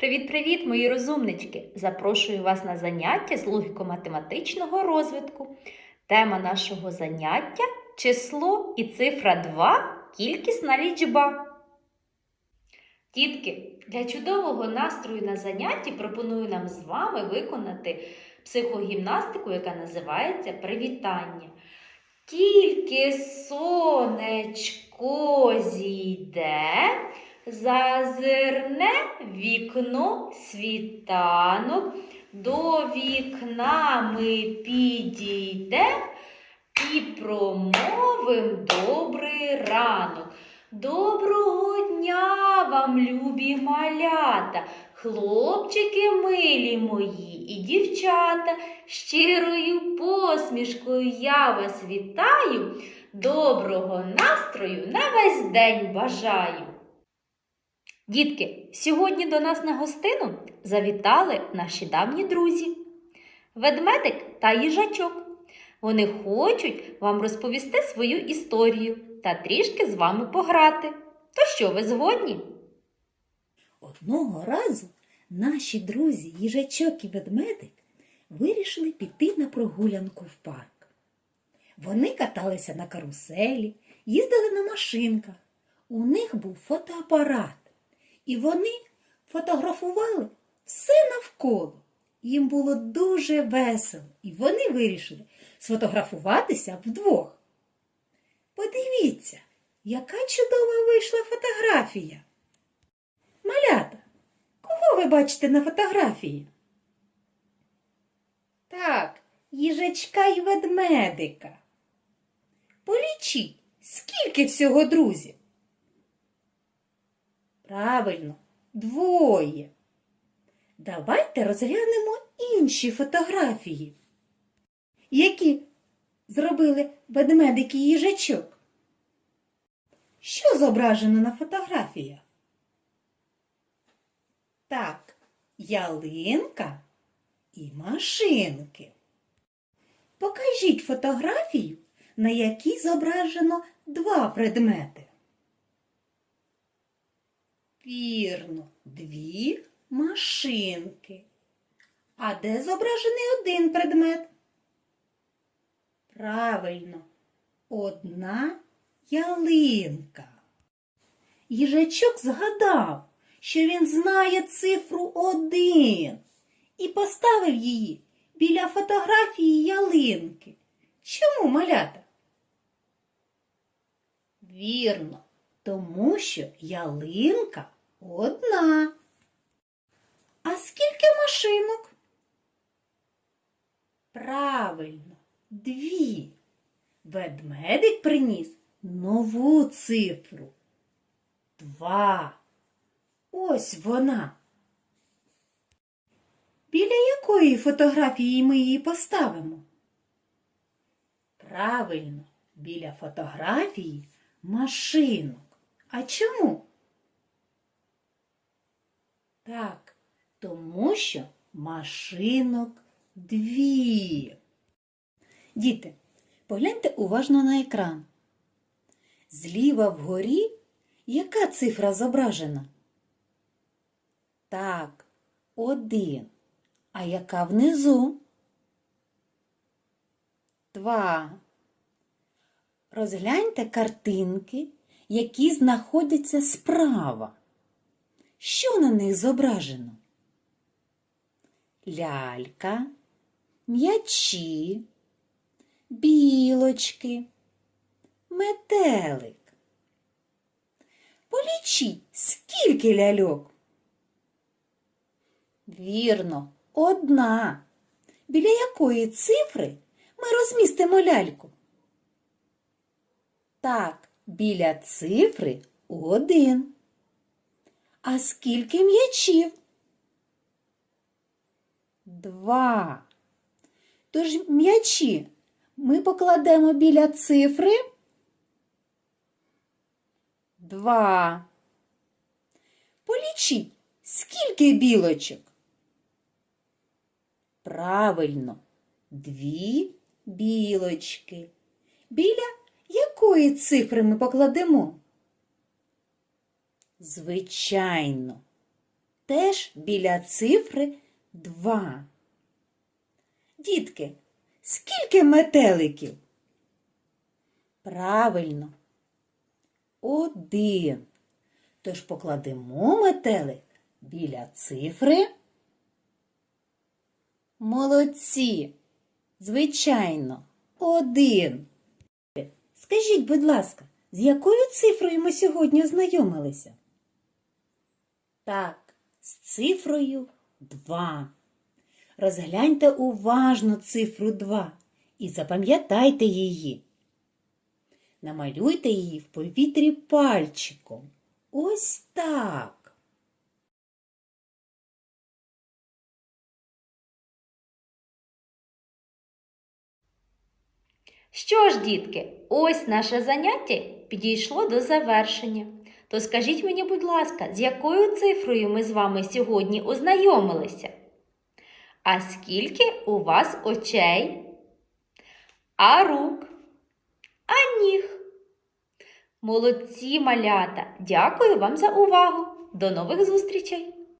Привіт-привіт, мої розумнички! Запрошую вас на заняття з логіко-математичного розвитку. Тема нашого заняття число і цифра 2 кількісна лічба. Дітки, для чудового настрою на занятті пропоную нам з вами виконати психогімнастику, яка називається Привітання. Тільки сонечко зійде, зазирне вікно світанок, до вікна ми підійде і промовим добрий ранок. Доброго дня вам, любі малята, хлопчики милі мої і дівчата, щирою посмішкою я вас вітаю, доброго настрою на весь день бажаю. Дітки, сьогодні до нас на гостину завітали наші давні друзі. Ведмедик та їжачок. Вони хочуть вам розповісти свою історію та трішки з вами пограти. То що, ви згодні? Одного разу наші друзі, їжачок і ведмедик, вирішили піти на прогулянку в парк. Вони каталися на каруселі, їздили на машинках. У них був фотоапарат, і вони фотографували все навколо. Їм було дуже весело, і вони вирішили сфотографуватися вдвох. Подивіться, яка чудова вийшла фотографія. Малята, кого ви бачите на фотографії? Так, їжачка і ведмедика. Полічіть, скільки всього друзів? Правильно, двоє. Давайте розглянемо інші фотографії, які зробили ведмедик і їжачок. Що зображено на фотографіях? Так, ялинка і машинки. Покажіть фотографію, на якій зображено два предмети. Вірно, дві машинки. А де зображений один предмет? Правильно, одна ялинка. Їжачок згадав, що він знає цифру один і поставив її біля фотографії ялинки. Чому малята? Вірно, тому що ялинка одна. А скільки машинок? Правильно, дві. Ведмедик приніс нову цифру. Два. Ось вона. Біля якої фотографії ми її поставимо? Правильно, біля фотографії машинок. А чому? Так, тому що машинок дві. Діти, погляньте уважно на екран. Зліва вгорі яка цифра зображена? Так, один. А яка внизу? Два. Розгляньте картинки, які знаходяться справа. Що на них зображено? Лялька, м'ячі, білочки, метелик. Полічіть, скільки ляльок? Вірно, одна. Біля якої цифри ми розмістимо ляльку? Так, біля цифри один. А скільки м'ячів? Два. Тож м'ячі ми покладемо біля цифри Два. Полічіть, скільки білочок? Правильно, дві білочки. Біля якої цифри ми покладемо? Звичайно, теж біля цифри 2. Дітки, скільки метеликів? Правильно. Один. Тож покладемо метелик біля цифри. Молодці. Звичайно, один. Скажіть, будь ласка, з якою цифрою ми сьогодні ознайомилися? Так, з цифрою 2. Розгляньте уважно цифру 2 і запам'ятайте її. Намалюйте її в повітрі пальчиком. Ось так. Що ж, дітки, ось наше заняття підійшло до завершення. То скажіть мені, будь ласка, з якою цифрою ми з вами сьогодні ознайомилися? А скільки у вас очей? А рук? А ніг? Молодці малята! Дякую вам за увагу! До нових зустрічей!